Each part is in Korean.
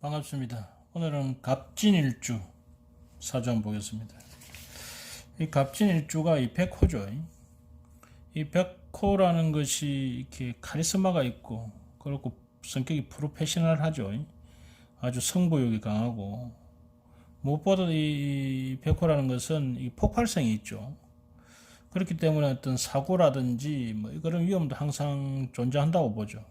반갑습니다. 오늘은 갑진일주 한번 보겠습니다. 이 갑진일주가 이 백호죠. 이 백호라는 것이 이렇게 카리스마가 있고 그렇고 성격이 프로페셔널하죠. 아주 승부욕이 강하고 무엇보다 이 백호라는 것은 이 폭발성이 있죠. 그렇기 때문에 어떤 사고라든지 뭐 그런 위험도 항상 존재한다고 보죠.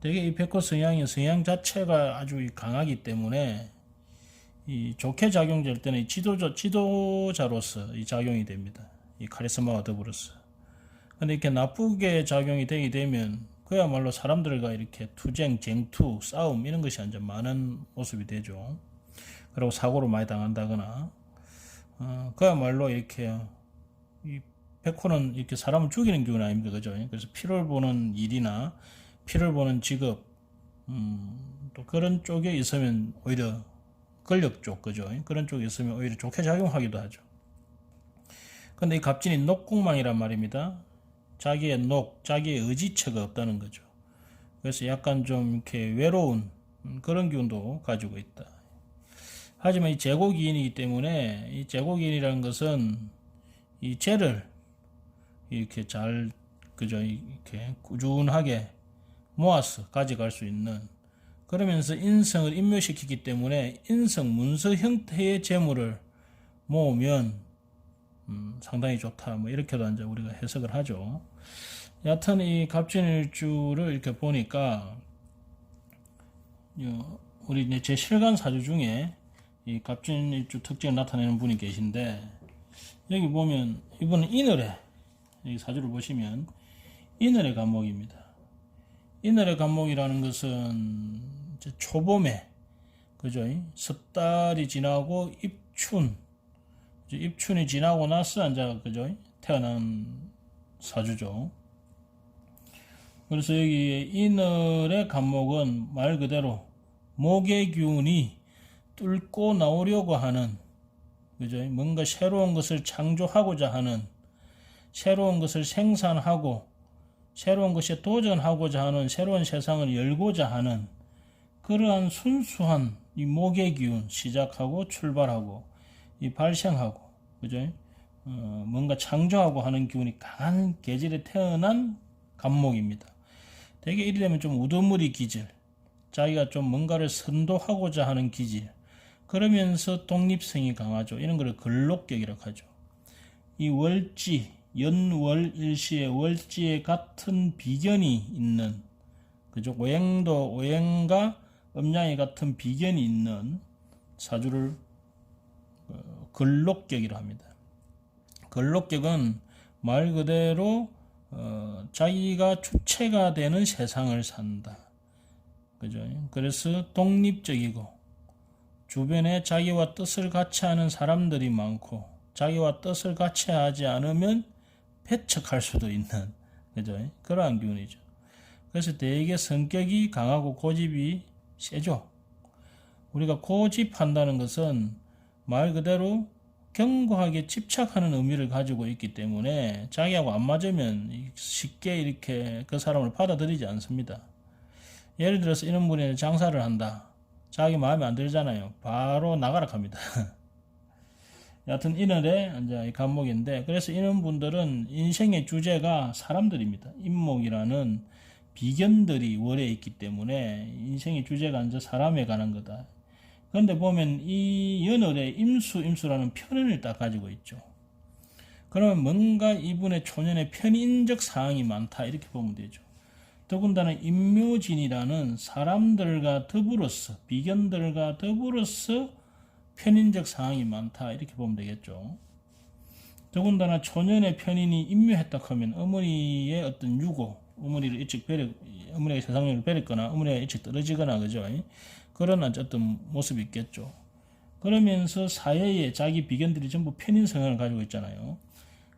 되게 이 백호 성향이 성향 자체가 아주 이 강하기 때문에 이 좋게 작용될 때는 이 지도자 지도자로서 이 작용이 됩니다. 이 카리스마와 더불어서. 근데 이렇게 나쁘게 작용이 되게 되면 그야말로 사람들과 이렇게 투쟁, 쟁투, 싸움 이런 것이 완전 많은 모습이 되죠. 그리고 사고로 많이 당한다거나 어, 그야말로 이렇게 이 백호는 이렇게 사람을 죽이는 기운 아닙니까, 그죠? 그래서 피를 보는 일이나 피를 보는 직업, 음, 또 그런 쪽에 있으면 오히려 권력 쪽, 그죠? 그런 쪽에 있으면 오히려 좋게 작용하기도 하죠. 근데 이 갑진이 녹궁망이란 말입니다. 자기의 녹, 자기의 의지처가 없다는 거죠. 그래서 약간 좀 이렇게 외로운 음, 그런 기운도 가지고 있다. 하지만 이 제고기인이기 때문에 이 제고기인이라는 것은 이 죄를 이렇게 잘 그죠 이렇게 꾸준하게 모아서 가져갈 수 있는 그러면서 인성을 인묘시키기 때문에 인성 문서 형태의 재물을 모으면 음, 상당히 좋다 뭐 이렇게도 이제 우리가 해석을 하죠. 여하튼 이 갑진일주를 이렇게 보니까 요, 우리 이제 제 실간 사주 중에 이 갑진일주 특징을 나타내는 분이 계신데 여기 보면 이분은 이늘에 사주를 보시면 이늘의 간목입니다. 이늘의 간목이라는 것은 초봄에 그죠? 섭달이 지나고 입춘 입춘이 지나고 나서 이제 그죠? 태어난 사주죠. 그래서 여기 이늘의 간목은 말 그대로 목의 기운이 뚫고 나오려고 하는 그죠? 뭔가 새로운 것을 창조하고자 하는 새로운 것을 생산하고 새로운 것에 도전하고자 하는 새로운 세상을 열고자 하는 그러한 순수한 이 목의 기운 시작하고 출발하고 이 발생하고 그죠? 어, 뭔가 창조하고 하는 기운이 강한 계절에 태어난 간목입니다. 되게 이리 되면 좀 우두머리 기질, 자기가 좀 뭔가를 선도하고자 하는 기질, 그러면서 독립성이 강하죠. 이런 걸 근록격이라고 하죠. 이 월지, 연월일시의 월지에 같은 비견이 있는 그죠? 오행도 오행과 음양이 같은 비견이 있는 사주를 어, 근록격이라 합니다. 근록격은 말 그대로 어, 자기가 주체가 되는 세상을 산다. 그죠? 그래서 독립적이고 주변에 자기와 뜻을 같이 하는 사람들이 많고 자기와 뜻을 같이 하지 않으면 배척할 수도 있는 그죠? 그러한 기운이죠. 그래서 되게 성격이 강하고 고집이 세죠. 우리가 고집한다는 것은 말 그대로 견고하게 집착하는 의미를 가지고 있기 때문에 자기하고 안 맞으면 쉽게 이렇게 그 사람을 받아들이지 않습니다. 예를 들어서 이런 분이 장사를 한다. 자기 마음에 안 들잖아요. 바로 나가라 합니다. 여하튼 이날에 이제 간목인데 그래서 이런 분들은 인생의 주제가 사람들입니다. 인목이라는 비견들이 월에 있기 때문에 인생의 주제가 이제 사람에 관한 거다. 그런데 보면 이 연월에 임수, 임수라는 편인을 딱 가지고 있죠. 그러면 뭔가 이분의 초년에 편인적 사항이 많다 이렇게 보면 되죠. 더군다나 임묘진이라는 사람들과 더불어서 비견들과 더불어서 편인적 사항이 많다 이렇게 보면 되겠죠. 더군다나 초년의 편인이 임묘했다 하면 어머니의 어떤 유고, 어머니를 일찍 베려, 어머니가 세상을 베렸거나 어머니가 일찍 떨어지거나 그죠. 그런 어떤 모습이 있겠죠. 그러면서 사회에 자기 비견들이 전부 편인 성향을 가지고 있잖아요.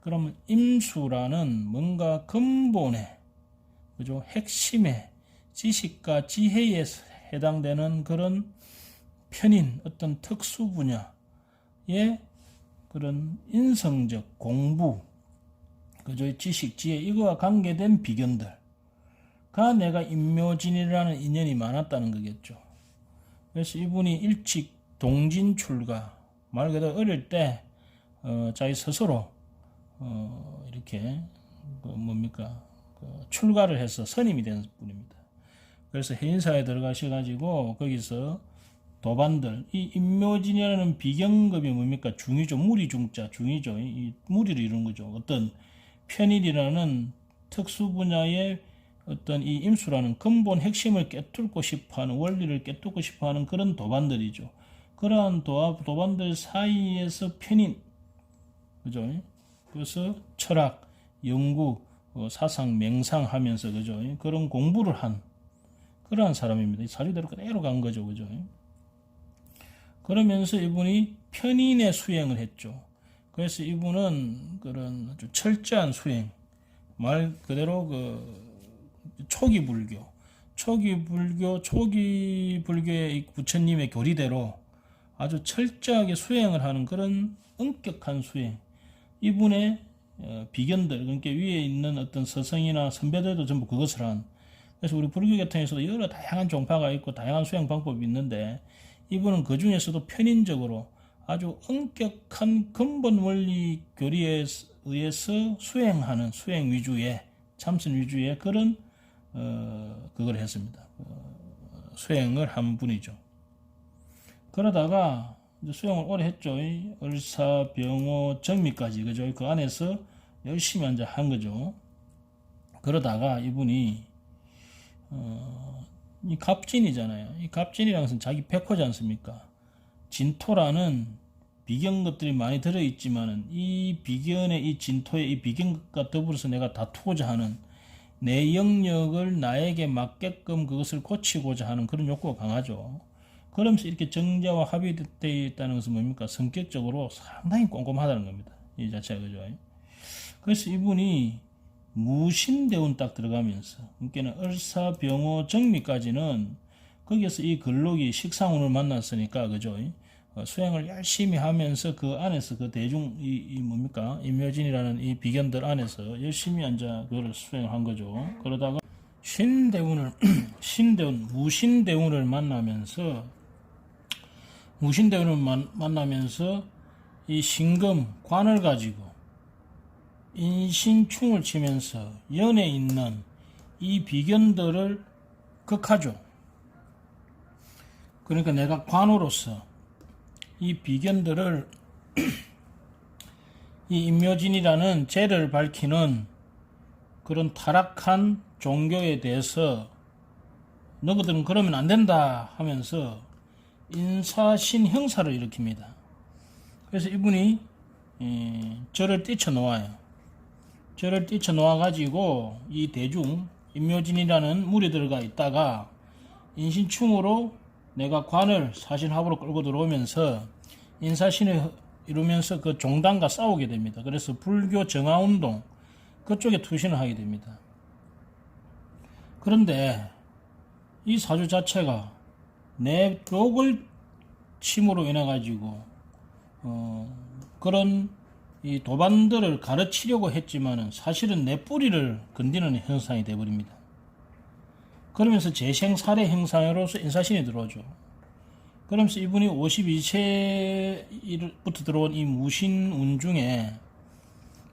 그러면 임수라는 뭔가 근본의 그죠 핵심의 지식과 지혜에 해당되는 그런 편인 어떤 특수 분야의 그런 인성적 공부, 그저 지식, 지혜 이거와 관계된 비견들가 내가 임묘진이라는 인연이 많았다는 거겠죠. 그래서 이분이 일찍 동진 출가 말 그대로 어릴 때 어, 자기 스스로 어, 이렇게 그 뭡니까 그 출가를 해서 선임이 된 분입니다. 그래서 해인사에 들어가셔가지고 거기서 도반들. 이 임묘진이라는 비경급이 뭡니까? 중이죠. 무리 중자 중이죠. 이 무리를 이루는 거죠. 어떤 편일이라는 특수 분야의 어떤 이 임수라는 근본 핵심을 깨뚫고 싶어하는 원리를 깨뚫고 싶어하는 그런 도반들이죠. 그러한 도, 도반들 사이에서 편인 그죠? 그래서 철학 연구 어, 사상 맹상하면서 그죠? 그런 공부를 한 그러한 사람입니다. 사주대로 그대로 간 거죠. 그죠 그러면서 이분이 편인의 수행을 했죠. 그래서 이분은 그런 아주 철저한 수행, 말 그대로 그 초기 불교, 초기 불교, 초기 불교의 이 부처님의 교리대로 아주 철저하게 수행을 하는 그런 엄격한 수행. 이분의 어, 비견들, 그러니까 위에 있는 어떤 서성이나 선배들도 전부 그것을 한. 그래서 우리 불교 계통에서도 여러 다양한 종파가 있고 다양한 수행 방법이 있는데 이분은 그 중에서도 편인적으로 아주 엄격한 근본 원리 교리에 의해서 수행하는 수행 위주의 참선 위주의 그런 어, 그걸 했습니다. 어, 수행을 한 분이죠. 그러다가 이제 수행을 오래 했죠. 이 을사, 병호, 정미까지 그죠. 그 안에서 열심히 앉아 한 거죠. 그러다가 이분이 어, 이 갑진이잖아요. 이 갑진이라는 것은 자기 백호지 않습니까? 진토라는 비견 것들이 많이 들어있지만은 이 비견의 이 진토의 이 비견 것과 더불어서 내가 다투고자 하는 내 영역을 나에게 맞게끔 그것을 고치고자 하는 그런 욕구가 강하죠. 그러면서 이렇게 정자와 합의되어 있다는 것은 뭡니까? 성격적으로 상당히 꼼꼼하다는 겁니다. 이 자체가 그죠. 그래서 이분이 무신대운 딱 들어가면서 그러니까 을사 병호 정미까지는 거기에서 이 근록이 식상운을 만났으니까 그죠? 어, 수행을 열심히 하면서 그 안에서 그 대중 이, 이 뭡니까? 임묘진이라는 이 비견들 안에서 열심히 앉아 그걸 수행을 한 거죠. 그러다가 신대운을 신대운 무신대운을 만나면서 무신대운을 만, 만나면서 이 신금 관을 가지고 인신충을 치면서 연에 있는 이 비견들을 극하죠. 그러니까 내가 관으로서 이 비견들을 이 임묘진이라는 죄를 밝히는 그런 타락한 종교에 대해서 너희들은 그러면 안 된다 하면서 인사신 형사를 일으킵니다. 그래서 이분이 예, 저를 뛰쳐놓아요. 저를 뛰쳐놓아 가지고 이 대중 임묘진이라는 무리들과 있다가 인신충으로 내가 관을 사신합으로 끌고 들어오면서 인사신을 이루면서 그 종단과 싸우게 됩니다. 그래서 불교 정화운동 그쪽에 투신을 하게 됩니다. 그런데 이 사주 자체가 내 쪽을 침으로 인해 가지고 어, 그런 이 도반들을 가르치려고 했지만은 사실은 내 뿌리를 건드리는 현상이 되어버립니다. 그러면서 재생 살해 형상으로서 인사신이 들어오죠. 그러면서 이분이 52세부터 들어온 이 무신운 중에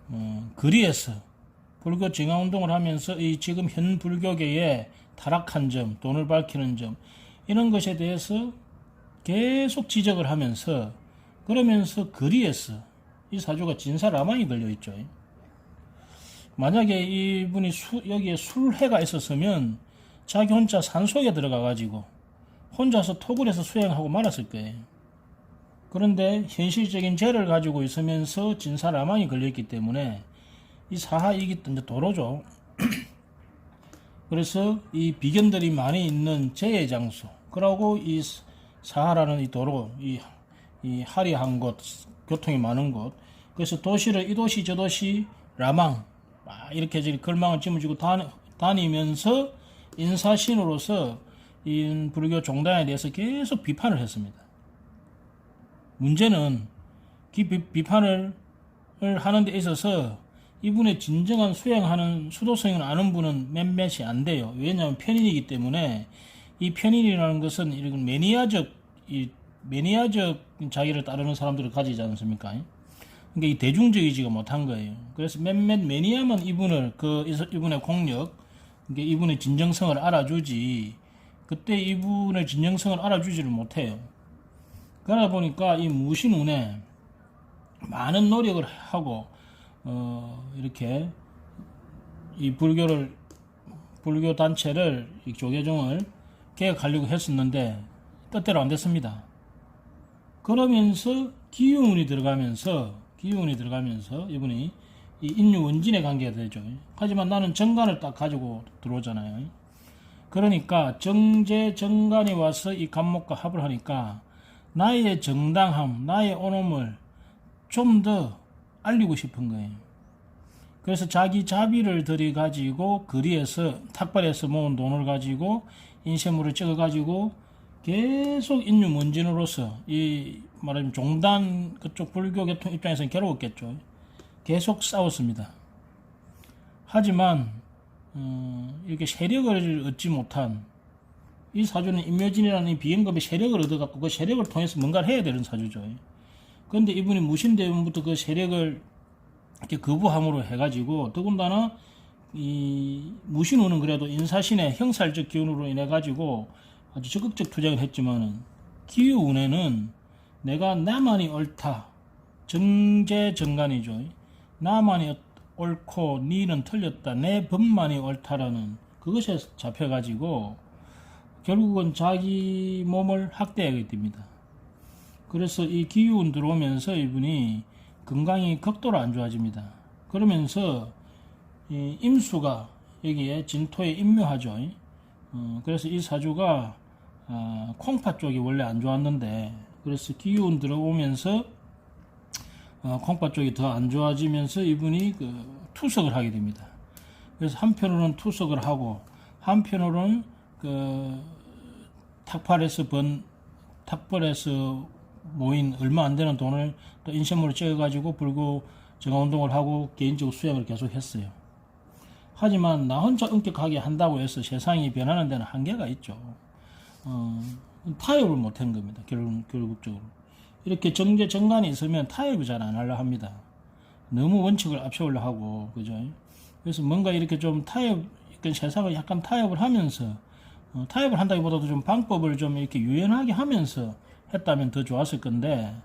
어, 거리에서 불교 정화운동을 하면서 이 지금 현 불교계의 타락한 점, 돈을 밝히는 점 이런 것에 대해서 계속 지적을 하면서 그러면서 거리에서 이 사주가 진사라망이 걸려 있죠. 만약에 이분이 수, 여기에 술해가 있었으면 자기 혼자 산속에 들어가 가지고 혼자서 해서 수행하고 말았을 거예요. 그런데 현실적인 죄를 가지고 있으면서 진사라망이 걸려있기 때문에 이 사하이기 이제 도로죠. 그래서 이 비견들이 많이 있는 죄의 장소, 그러고 이 사하라는 이 도로, 이, 이 화려한 곳, 교통이 많은 곳. 그래서 도시를 이 도시 저 도시 라망 이렇게 이제 걸망을 짊어지고 다니, 면서 인사신으로서 이 불교 종단에 대해서 계속 비판을 했습니다. 문제는 그 비판을 하는 데 있어서 이분의 진정한 수행하는 수도성을 아는 분은 몇몇이 안 돼요. 왜냐하면 편인이기 때문에 이 편인이라는 것은 이런 매니아적 이 매니아적 자기를 따르는 사람들을 가지지 않습니까? 그러니까 이 대중적이지가 못한 거예요. 그래서 몇몇 매니아만 이분을 그 이분의 공력, 그러니까 이분의 진정성을 알아주지. 그때 이분의 진정성을 알아주지를 못해요. 그러다 보니까 이 무신운에 많은 노력을 하고 어 이렇게 이 불교를 불교 단체를 이 조계종을 개혁하려고 했었는데 뜻대로 안 됐습니다. 그러면서 기운이 들어가면서 기운이 들어가면서 이분이 이 인류 원진의 관계가 되죠. 하지만 나는 정관을 딱 가지고 들어오잖아요. 그러니까 정제 정관이 와서 이 간목과 합을 하니까 나의 정당함, 나의 오놈을 좀 더 알리고 싶은 거예요. 그래서 자기 자비를 들여가지고 거리에서 탁발에서 모은 돈을 가지고 인쇄물을 찍어가지고 계속 인류 문진으로서 이 말하자면 종단 그쪽 불교 계통 입장에서는 괴로웠겠죠. 계속 싸웠습니다. 하지만 어, 이렇게 세력을 얻지 못한 이 사주는 임묘진이라는 이 비행급의 세력을 얻어갖고 그 세력을 통해서 뭔가를 해야 되는 사주죠. 그런데 이분이 무신대원부터 그 세력을 이렇게 거부함으로 해가지고 더군다나 이 무신호는 그래도 인사신의 형살적 기운으로 인해 가지고 아주 적극적 투쟁을 했지만은 기운에는 내가 나만이 옳다 정제정간이죠 나만이 옳고 니는 틀렸다 내 법만이 옳다라는 그것에 잡혀가지고 결국은 자기 몸을 학대하게 됩니다. 그래서 이 기운 들어오면서 이분이 건강이 극도로 안 좋아집니다. 그러면서 이 임수가 여기에 진토에 임묘하죠. 어, 그래서 이 사주가 아, 콩파 쪽이 원래 안 좋았는데 그래서 기운 들어오면서 어, 콩파 쪽이 더 안 좋아지면서 이분이 그 투석을 하게 됩니다. 그래서 한편으로는 투석을 하고 한편으로는 그 탁팔에서 번 탁벌에서 모인 얼마 안 되는 돈을 또 인쇄물을 찍어가지고 불구 정화 운동을 하고 개인적으로 수행을 계속했어요. 하지만 나 혼자 엄격하게 한다고 해서 세상이 변하는 데는 한계가 있죠. 어, 타협을 못한 겁니다. 결국, 결국적으로. 이렇게 정제 정관이 있으면 타협을 잘 안 하려 합니다. 너무 원칙을 앞세우려 하고, 그죠? 그래서 뭔가 이렇게 좀 타협, 그러니까 세상을 약간 타협을 하면서, 어, 타협을 한다기보다도 좀 방법을 좀 이렇게 유연하게 하면서 했다면 더 좋았을 건데,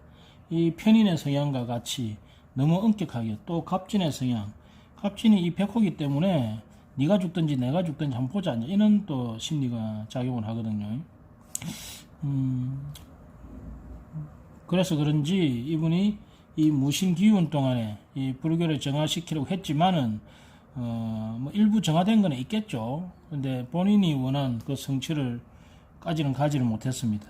이 편인의 성향과 같이 너무 엄격하게 또 갑진의 성향, 갑진이 이 백호기 때문에 네가 죽든지 내가 죽든지 한번 보자. 이런 또 심리가 작용을 하거든요. 음, 그래서 그런지 이분이 이 무신 기운 동안에 이 불교를 정화시키려고 했지만은 어, 뭐 일부 정화된 건 있겠죠. 근데 본인이 원한 그 성취를 까지는 가지를 못했습니다.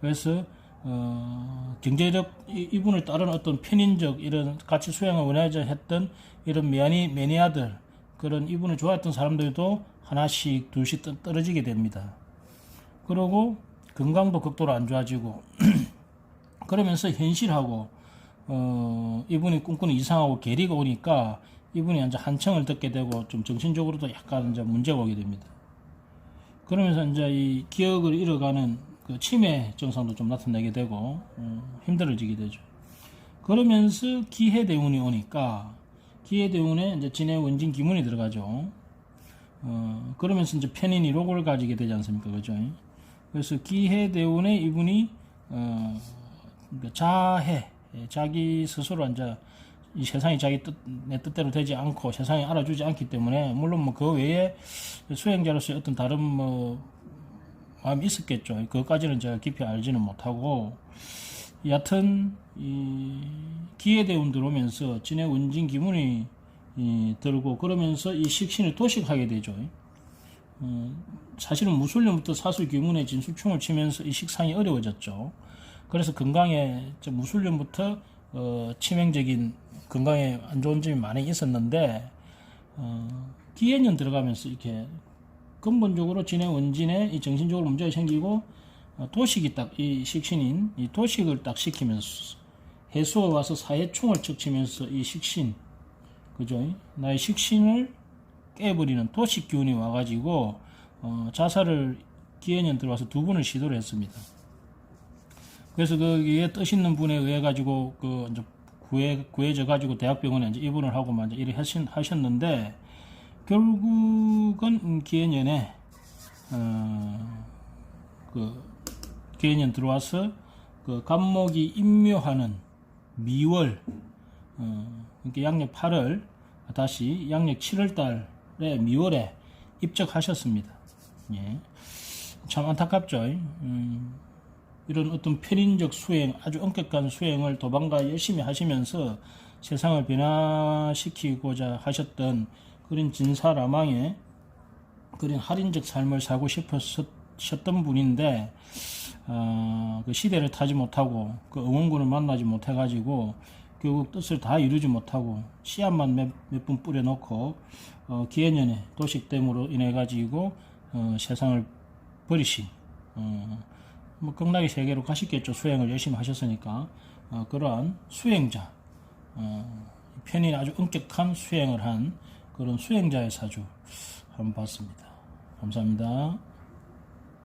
그래서 어, 경제적 이- 이분을 따르는 어떤 편인적 이런 가치 수행을 원하자 했던 이런 매니, 매니아들 그런 이분을 좋아했던 사람들도 하나씩 둘씩 떠- 떨어지게 됩니다. 그러고 건강도 극도로 안 좋아지고 그러면서 현실하고 어, 이분이 꿈꾸는 이상하고 괴리가 오니까 이분이 이제 한청을 듣게 되고 좀 정신적으로도 약간 이제 문제가 오게 됩니다. 그러면서 이제 이 기억을 잃어가는 그 치매 증상도 좀 나타나게 되고 어, 힘들어지게 되죠. 그러면서 기해 대운이 오니까 기해 대운에 이제 진해 원진 기문이 들어가죠. 어, 그러면서 이제 편인이 로고를 가지게 되지 않습니까, 그죠? 그래서 기해 대운에 이분이 어, 그러니까 자해 예, 자기 스스로 이제 이 세상이 자기 뜻, 내 뜻대로 되지 않고 세상이 알아주지 않기 때문에 물론 뭐 그 외에 수행자로서의 어떤 다른 뭐 마음이 있었겠죠. 그것까지는 제가 깊이 알지는 못하고 이 기회대운 들어오면서 진해 운진 기문이 이 들고 그러면서 이 식신을 도식하게 되죠. 어, 사실은 무술년부터 사술 기문에 진수충을 치면서 이 식상이 어려워졌죠. 그래서 건강에 저 무술년부터 어, 치명적인 건강에 안 좋은 점이 많이 있었는데 어, 기해년 들어가면서 이렇게 근본적으로 진해 원진에 이 정신적으로 문제가 생기고 어, 도식이 딱 이 식신인 이 도식을 딱 시키면서 해수가 와서 사해충을 척치면서 이 식신 그죠 나의 식신을 깨버리는 도식 기운이 와가지고 어, 자살을 기해년 들어와서 두 분을 시도를 했습니다. 그래서 거기에 뜻 있는 분에 의해 가지고 그 이제 구해 구해져 가지고 대학병원에 이제 입원을 하고 막 이제 일을 하신, 하셨는데 결국은 기해년에 어 그 기해년 들어와서 그 간목이 임묘하는 미월 어 그러니까 양력 8월 다시 양력 7월 달에 미월에 입적하셨습니다. 예. 참 안타깝죠. 음, 이런 어떤 편인적 수행, 아주 엄격한 수행을 도방과 열심히 하시면서 세상을 변화시키고자 하셨던 그런 진사라망의 그런 할인적 삶을 살고 싶으셨던 분인데, 어, 그 시대를 타지 못하고, 그 응원군을 만나지 못해 가지고, 결국 뜻을 다 이루지 못하고, 씨앗만 몇, 몇분 뿌려놓고, 어, 기해년에 도식됨으로 인해 가지고, 어, 세상을 버리신, 어, 뭐 극락의 세계로 가시겠죠. 수행을 열심히 하셨으니까 어, 그러한 수행자 어, 편이 아주 엄격한 수행을 한 그런 수행자의 사주 한번 봤습니다. 감사합니다.